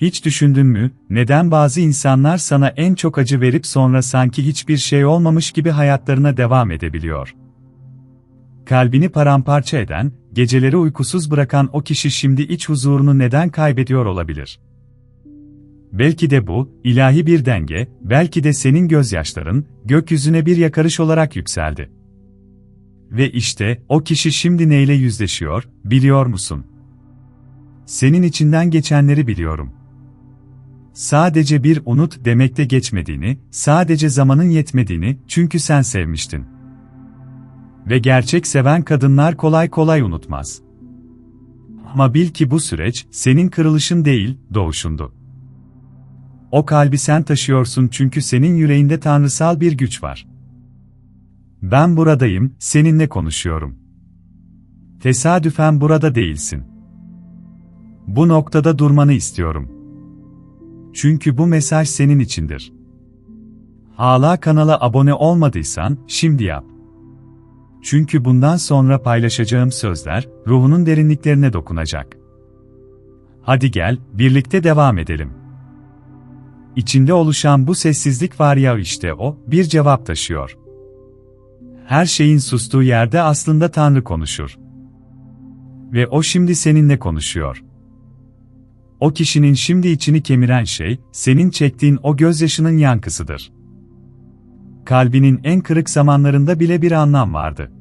Hiç düşündün mü, neden bazı insanlar sana en çok acı verip sonra sanki hiçbir şey olmamış gibi hayatlarına devam edebiliyor? Kalbini paramparça eden, geceleri uykusuz bırakan o kişi şimdi iç huzurunu neden kaybediyor olabilir? Belki de bu, ilahi bir denge, belki de senin gözyaşların, gökyüzüne bir yakarış olarak yükseldi. Ve işte, o kişi şimdi neyle yüzleşiyor, biliyor musun? Senin içinden geçenleri biliyorum. Sadece bir unut demekte geçmediğini, sadece zamanın yetmediğini, çünkü sen sevmiştin. Ve gerçek seven kadınlar kolay kolay unutmaz. Ama bil ki bu süreç, senin kırılışın değil, doğuşundu. O kalbi sen taşıyorsun çünkü senin yüreğinde tanrısal bir güç var. Ben buradayım, seninle konuşuyorum. Tesadüfen burada değilsin. Bu noktada durmanı istiyorum. Çünkü bu mesaj senin içindir. Hala kanala abone olmadıysan, şimdi yap. Çünkü bundan sonra paylaşacağım sözler, ruhunun derinliklerine dokunacak. Hadi gel, birlikte devam edelim. İçinde oluşan bu sessizlik var ya işte o, bir cevap taşıyor. Her şeyin sustuğu yerde aslında Tanrı konuşur. Ve o şimdi seninle konuşuyor. O kişinin şimdi içini kemiren şey, senin çektiğin o gözyaşının yankısıdır. Kalbinin en kırık zamanlarında bile bir anlam vardı.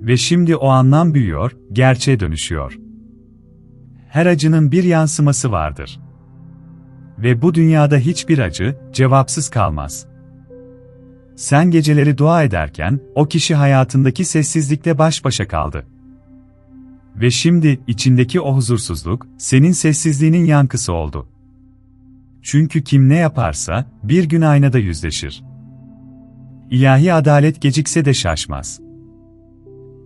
Ve şimdi o anlam büyüyor, gerçeğe dönüşüyor. Her acının bir yansıması vardır. Ve bu dünyada hiçbir acı, cevapsız kalmaz. Sen geceleri dua ederken, o kişi hayatındaki sessizlikle baş başa kaldı. Ve şimdi, içindeki o huzursuzluk, senin sessizliğinin yankısı oldu. Çünkü kim ne yaparsa, bir gün aynada yüzleşir. İlahi adalet gecikse de şaşmaz.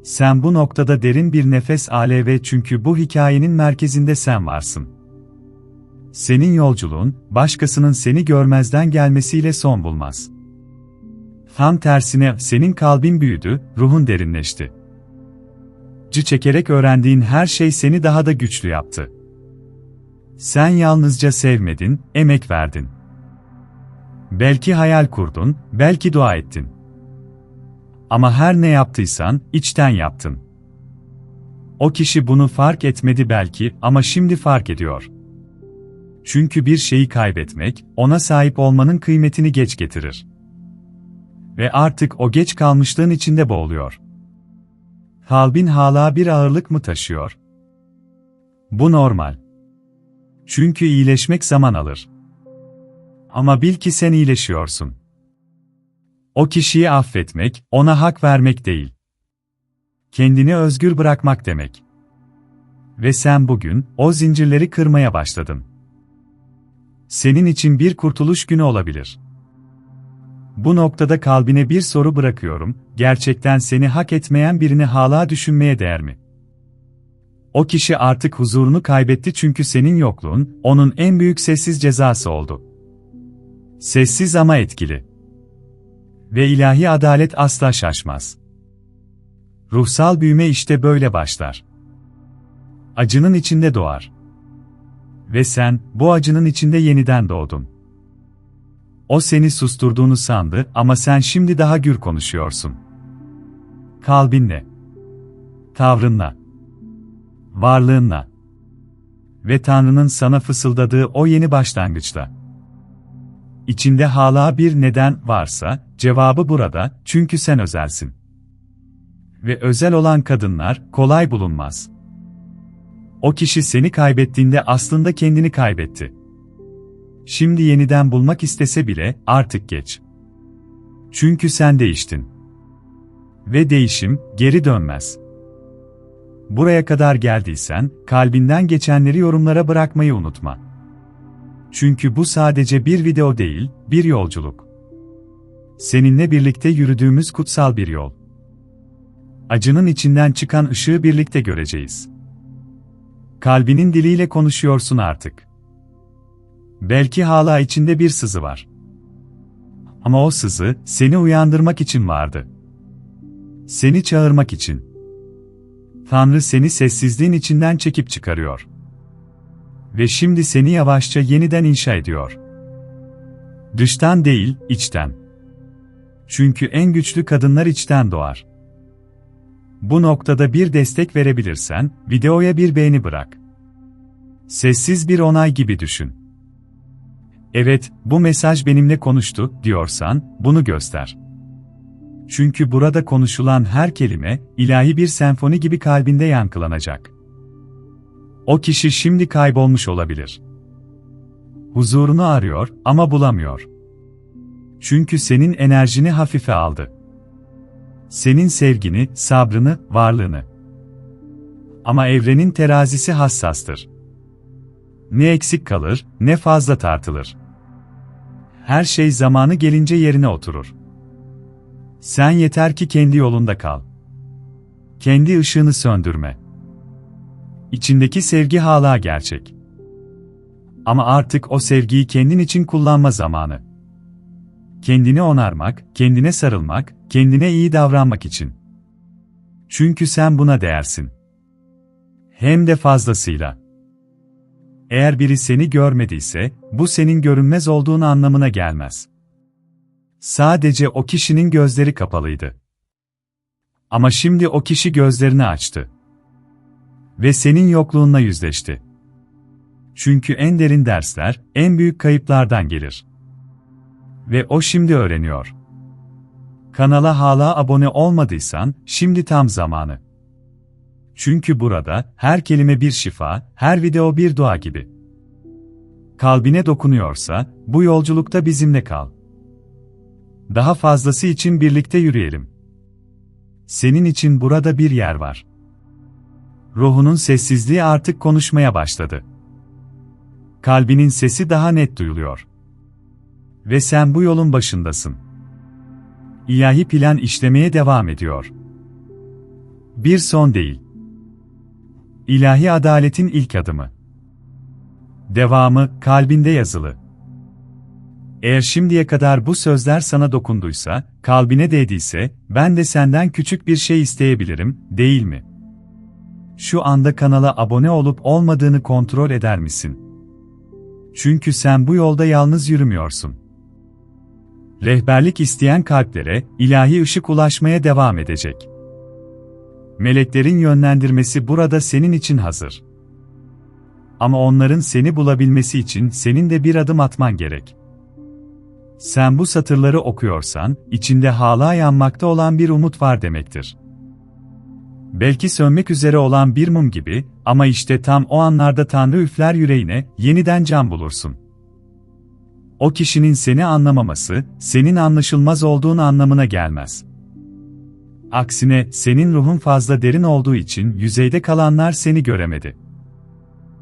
Sen bu noktada derin bir nefes ale ve çünkü bu hikayenin merkezinde sen varsın. Senin yolculuğun, başkasının seni görmezden gelmesiyle son bulmaz. Tam tersine senin kalbin büyüdü, ruhun derinleşti. Acı çekerek öğrendiğin her şey seni daha da güçlü yaptı. Sen yalnızca sevmedin, emek verdin. Belki hayal kurdun, belki dua ettin. Ama her ne yaptıysan, içten yaptın. O kişi bunu fark etmedi belki ama şimdi fark ediyor. Çünkü bir şeyi kaybetmek, ona sahip olmanın kıymetini geç getirir. Ve artık o geç kalmışlığın içinde boğuluyor. Kalbin hala bir ağırlık mı taşıyor? Bu normal. Çünkü iyileşmek zaman alır. Ama bil ki sen iyileşiyorsun. O kişiyi affetmek, ona hak vermek değil. Kendini özgür bırakmak demek. Ve sen bugün o zincirleri kırmaya başladın. Senin için bir kurtuluş günü olabilir. Bu noktada kalbine bir soru bırakıyorum, gerçekten seni hak etmeyen birini hala düşünmeye değer mi? O kişi artık huzurunu kaybetti çünkü senin yokluğun, onun en büyük sessiz cezası oldu. Sessiz ama etkili. Ve ilahi adalet asla şaşmaz. Ruhsal büyüme işte böyle başlar. Acının içinde doğar. Ve sen, bu acının içinde yeniden doğdun. O seni susturduğunu sandı ama sen şimdi daha gür konuşuyorsun. Kalbinle, tavrınla, varlığınla ve Tanrı'nın sana fısıldadığı o yeni başlangıçta. İçinde hala bir neden varsa, cevabı burada, çünkü sen özelsin. Ve özel olan kadınlar, kolay bulunmaz. O kişi seni kaybettiğinde aslında kendini kaybetti. Şimdi yeniden bulmak istese bile, artık geç. Çünkü sen değiştin. Ve değişim, geri dönmez. Buraya kadar geldiysen, kalbinden geçenleri yorumlara bırakmayı unutma. Çünkü bu sadece bir video değil, bir yolculuk. Seninle birlikte yürüdüğümüz kutsal bir yol. Acının içinden çıkan ışığı birlikte göreceğiz. Kalbinin diliyle konuşuyorsun artık. Belki hala içinde bir sızı var. Ama o sızı, seni uyandırmak için vardı. Seni çağırmak için. Tanrı seni sessizliğin içinden çekip çıkarıyor. Ve şimdi seni yavaşça yeniden inşa ediyor. Dıştan değil, içten. Çünkü en güçlü kadınlar içten doğar. Bu noktada bir destek verebilirsen, videoya bir beğeni bırak. Sessiz bir onay gibi düşün. Evet, bu mesaj benimle konuştu, diyorsan, bunu göster. Çünkü burada konuşulan her kelime, ilahi bir senfoni gibi kalbinde yankılanacak. O kişi şimdi kaybolmuş olabilir. Huzurunu arıyor ama bulamıyor. Çünkü senin enerjini hafife aldı. Senin sevgini, sabrını, varlığını. Ama evrenin terazisi hassastır. Ne eksik kalır, ne fazla tartılır. Her şey zamanı gelince yerine oturur. Sen yeter ki kendi yolunda kal. Kendi ışığını söndürme. İçindeki sevgi hala gerçek. Ama artık o sevgiyi kendin için kullanma zamanı. Kendini onarmak, kendine sarılmak, kendine iyi davranmak için. Çünkü sen buna değersin. Hem de fazlasıyla. Eğer biri seni görmediyse, bu senin görünmez olduğun anlamına gelmez. Sadece o kişinin gözleri kapalıydı. Ama şimdi o kişi gözlerini açtı. Ve senin yokluğunla yüzleşti. Çünkü en derin dersler, en büyük kayıplardan gelir. Ve o şimdi öğreniyor. Kanala hala abone olmadıysan, şimdi tam zamanı. Çünkü burada, her kelime bir şifa, her video bir dua gibi. Kalbine dokunuyorsa, bu yolculukta bizimle kal. Daha fazlası için birlikte yürüyelim. Senin için burada bir yer var. Ruhunun sessizliği artık konuşmaya başladı. Kalbinin sesi daha net duyuluyor. Ve sen bu yolun başındasın. İlahi plan işlemeye devam ediyor. Bir son değil. İlahi adaletin ilk adımı. Devamı kalbinde yazılı. Eğer şimdiye kadar bu sözler sana dokunduysa, kalbine değdiyse, ben de senden küçük bir şey isteyebilirim, değil mi? Şu anda kanala abone olup olmadığını kontrol eder misin? Çünkü sen bu yolda yalnız yürümüyorsun. Rehberlik isteyen kalplere, ilahi ışık ulaşmaya devam edecek. Meleklerin yönlendirmesi burada senin için hazır. Ama onların seni bulabilmesi için senin de bir adım atman gerek. Sen bu satırları okuyorsan, içinde hala yanmakta olan bir umut var demektir. Belki sönmek üzere olan bir mum gibi, ama işte tam o anlarda Tanrı üfler yüreğine, yeniden can bulursun. O kişinin seni anlamaması, senin anlaşılmaz olduğun anlamına gelmez. Aksine, senin ruhun fazla derin olduğu için yüzeyde kalanlar seni göremedi.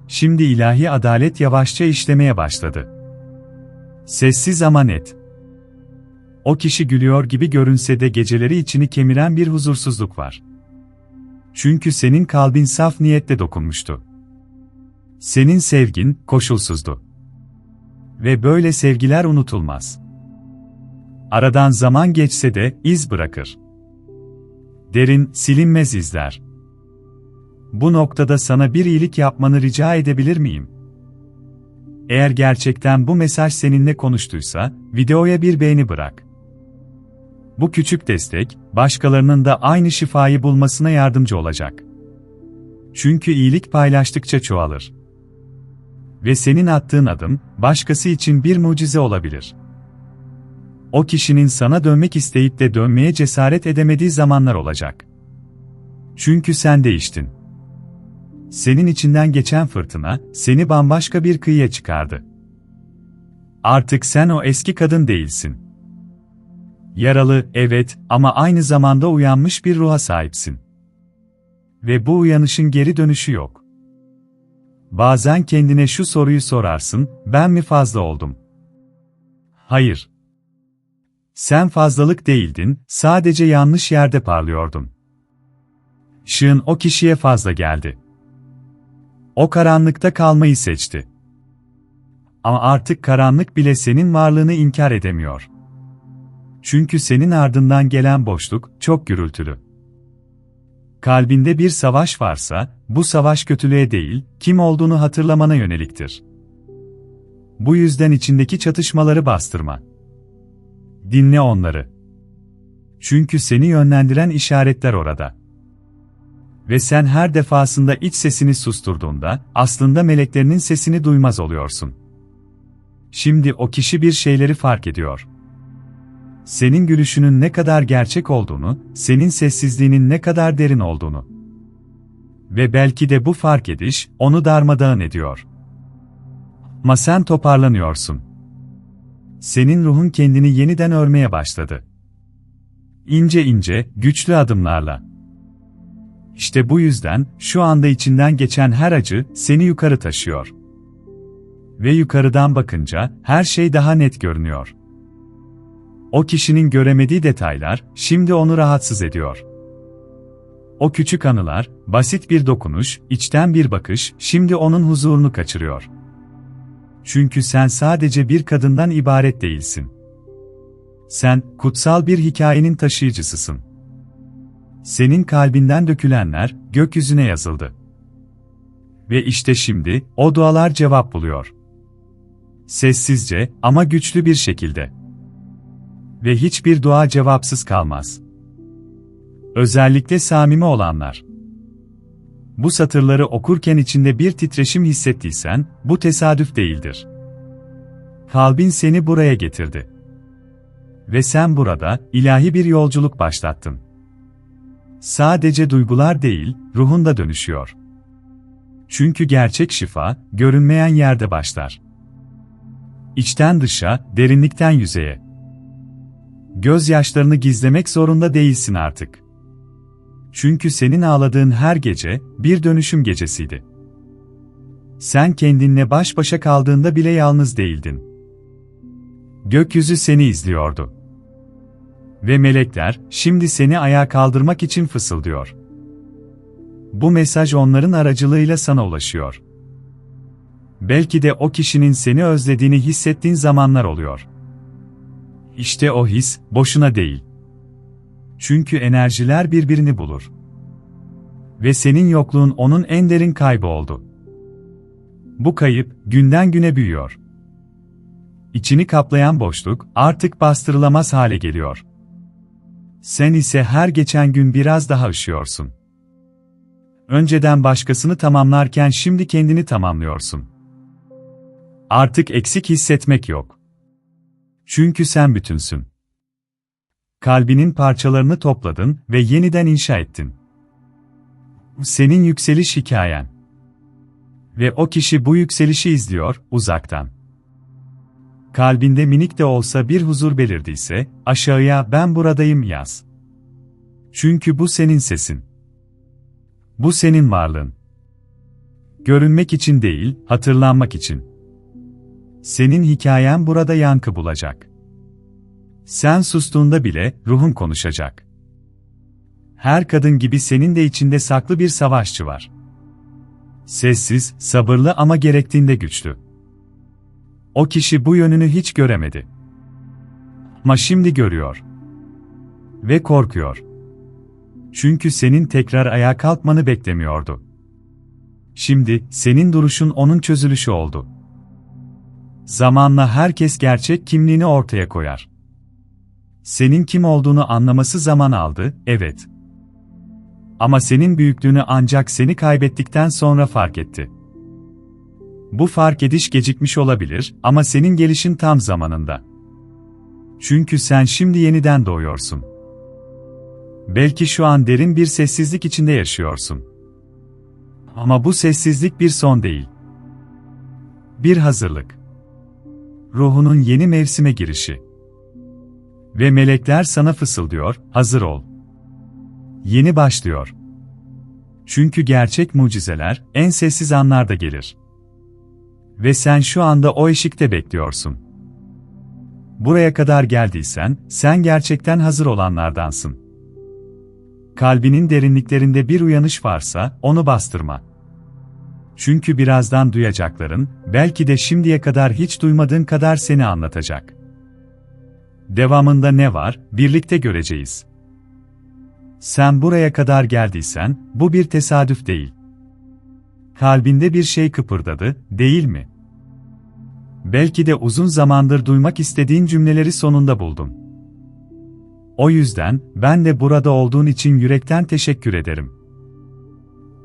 Şimdi ilahi adalet yavaşça işlemeye başladı. Sessiz ama net. O kişi gülüyor gibi görünse de geceleri içini kemiren bir huzursuzluk var. Çünkü senin kalbin saf niyetle dokunmuştu. Senin sevgin koşulsuzdu. Ve böyle sevgiler unutulmaz. Aradan zaman geçse de iz bırakır. Derin, silinmez izler. Bu noktada sana bir iyilik yapmanı rica edebilir miyim? Eğer gerçekten bu mesaj seninle konuştuysa, videoya bir beğeni bırak. Bu küçük destek, başkalarının da aynı şifayı bulmasına yardımcı olacak. Çünkü iyilik paylaştıkça çoğalır. Ve senin attığın adım, başkası için bir mucize olabilir. O kişinin sana dönmek isteyip de dönmeye cesaret edemediği zamanlar olacak. Çünkü sen değiştin. Senin içinden geçen fırtına, seni bambaşka bir kıyıya çıkardı. Artık sen o eski kadın değilsin. Yaralı, evet, ama aynı zamanda uyanmış bir ruha sahipsin. Ve bu uyanışın geri dönüşü yok. Bazen kendine şu soruyu sorarsın, ben mi fazla oldum? Hayır. Sen fazlalık değildin, sadece yanlış yerde parlıyordun. Işığın o kişiye fazla geldi. O karanlıkta kalmayı seçti. Ama artık karanlık bile senin varlığını inkar edemiyor. Çünkü senin ardından gelen boşluk çok gürültülü. Kalbinde bir savaş varsa, bu savaş kötülüğe değil, kim olduğunu hatırlamana yöneliktir. Bu yüzden içindeki çatışmaları bastırma. Dinle onları. Çünkü seni yönlendiren işaretler orada. Ve sen her defasında iç sesini susturduğunda, aslında meleklerinin sesini duymaz oluyorsun. Şimdi o kişi bir şeyleri fark ediyor. Senin gülüşünün ne kadar gerçek olduğunu, senin sessizliğinin ne kadar derin olduğunu. Ve belki de bu fark ediş, onu darmadağın ediyor. Ama sen toparlanıyorsun. Senin ruhun kendini yeniden örmeye başladı. İnce ince, güçlü adımlarla. İşte bu yüzden, şu anda içinden geçen her acı, seni yukarı taşıyor. Ve yukarıdan bakınca, her şey daha net görünüyor. O kişinin göremediği detaylar, şimdi onu rahatsız ediyor. O küçük anılar, basit bir dokunuş, içten bir bakış, şimdi onun huzurunu kaçırıyor. Çünkü sen sadece bir kadından ibaret değilsin. Sen, kutsal bir hikayenin taşıyıcısısın. Senin kalbinden dökülenler, gökyüzüne yazıldı. Ve işte şimdi, o dualar cevap buluyor. Sessizce, ama güçlü bir şekilde. Ve hiçbir dua cevapsız kalmaz. Özellikle samimi olanlar. Bu satırları okurken içinde bir titreşim hissettiysen, bu tesadüf değildir. Kalbin seni buraya getirdi. Ve sen burada, ilahi bir yolculuk başlattın. Sadece duygular değil, ruhun da dönüşüyor. Çünkü gerçek şifa, görünmeyen yerde başlar. İçten dışa, derinlikten yüzeye. Gözyaşlarını gizlemek zorunda değilsin artık. Çünkü senin ağladığın her gece, bir dönüşüm gecesiydi. Sen kendinle baş başa kaldığında bile yalnız değildin. Gökyüzü seni izliyordu. Ve melekler, şimdi seni ayağa kaldırmak için fısıldıyor. Bu mesaj onların aracılığıyla sana ulaşıyor. Belki de o kişinin seni özlediğini hissettiğin zamanlar oluyor. İşte o his, boşuna değil. Çünkü enerjiler birbirini bulur. Ve senin yokluğun onun en derin kaybı oldu. Bu kayıp, günden güne büyüyor. İçini kaplayan boşluk, artık bastırılamaz hale geliyor. Sen ise her geçen gün biraz daha üşüyorsun. Önceden başkasını tamamlarken şimdi kendini tamamlıyorsun. Artık eksik hissetmek yok. Çünkü sen bütünsün. Kalbinin parçalarını topladın ve yeniden inşa ettin. Senin yükseliş hikayen. Ve o kişi bu yükselişi izliyor, uzaktan. Kalbinde minik de olsa bir huzur belirdiyse, aşağıya ben buradayım yaz. Çünkü bu senin sesin. Bu senin varlığın. Görünmek için değil, hatırlanmak için. Senin hikayen burada yankı bulacak. Sen sustuğunda bile ruhun konuşacak. Her kadın gibi senin de içinde saklı bir savaşçı var. Sessiz, sabırlı ama gerektiğinde güçlü. O kişi bu yönünü hiç göremedi. Ama şimdi görüyor. Ve korkuyor. Çünkü senin tekrar ayağa kalkmanı beklemiyordu. Şimdi, senin duruşun onun çözülüşü oldu. Zamanla herkes gerçek kimliğini ortaya koyar. Senin kim olduğunu anlaması zaman aldı, evet. Ama senin büyüklüğünü ancak seni kaybettikten sonra fark etti. Bu fark ediş gecikmiş olabilir ama senin gelişin tam zamanında. Çünkü sen şimdi yeniden doğuyorsun. Belki şu an derin bir sessizlik içinde yaşıyorsun. Ama bu sessizlik bir son değil. Bir hazırlık. Ruhunun yeni mevsime girişi. Ve melekler sana fısıldıyor, hazır ol. Yeni başlıyor. Çünkü gerçek mucizeler en sessiz anlarda gelir. Ve sen şu anda o eşikte bekliyorsun. Buraya kadar geldiysen, sen gerçekten hazır olanlardansın. Kalbinin derinliklerinde bir uyanış varsa, onu bastırma. Çünkü birazdan duyacakların, belki de şimdiye kadar hiç duymadığın kadar seni anlatacak. Devamında ne var, birlikte göreceğiz. Sen buraya kadar geldiysen, bu bir tesadüf değil. Kalbinde bir şey kıpırdadı, değil mi? Belki de uzun zamandır duymak istediğin cümleleri sonunda buldun. O yüzden, ben de burada olduğun için yürekten teşekkür ederim.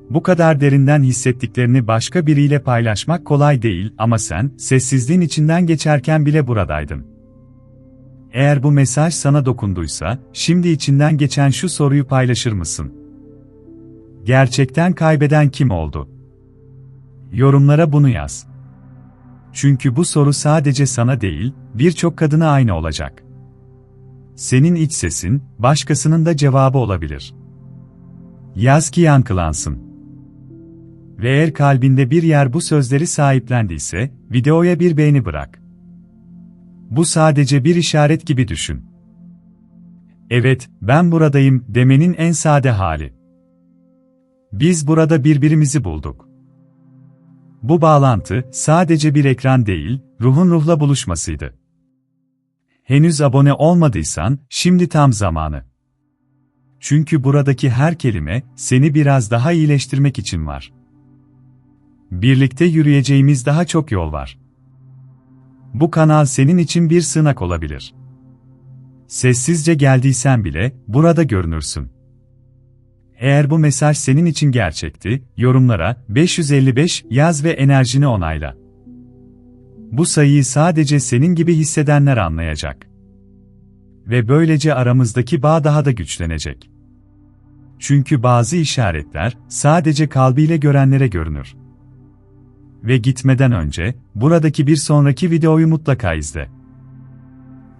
Bu kadar derinden hissettiklerini başka biriyle paylaşmak kolay değil ama sen, sessizliğin içinden geçerken bile buradaydın. Eğer bu mesaj sana dokunduysa, şimdi içinden geçen şu soruyu paylaşır mısın? Gerçekten kaybeden kim oldu? Yorumlara bunu yaz. Çünkü bu soru sadece sana değil, birçok kadına aynı olacak. Senin iç sesin, başkasının da cevabı olabilir. Yaz ki yankılansın. Ve eğer kalbinde bir yer bu sözleri sahiplendiyse, videoya bir beğeni bırak. Bu sadece bir işaret gibi düşün. Evet, ben buradayım demenin en sade hali. Biz burada birbirimizi bulduk. Bu bağlantı sadece bir ekran değil, ruhun ruhla buluşmasıydı. Henüz abone olmadıysan, şimdi tam zamanı. Çünkü buradaki her kelime, seni biraz daha iyileştirmek için var. Birlikte yürüyeceğimiz daha çok yol var. Bu kanal senin için bir sığınak olabilir. Sessizce geldiysen bile, burada görünürsün. Eğer bu mesaj senin için gerçekti, yorumlara 555 yaz ve enerjini onayla. Bu sayıyı sadece senin gibi hissedenler anlayacak. Ve böylece aramızdaki bağ daha da güçlenecek. Çünkü bazı işaretler sadece kalbiyle görenlere görünür. Ve gitmeden önce, buradaki bir sonraki videoyu mutlaka izle.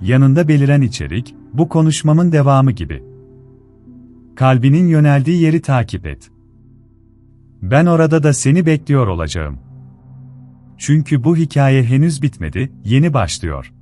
Yanında beliren içerik, bu konuşmamın devamı gibi. Kalbinin yöneldiği yeri takip et. Ben orada da seni bekliyor olacağım. Çünkü bu hikaye henüz bitmedi, yeni başlıyor.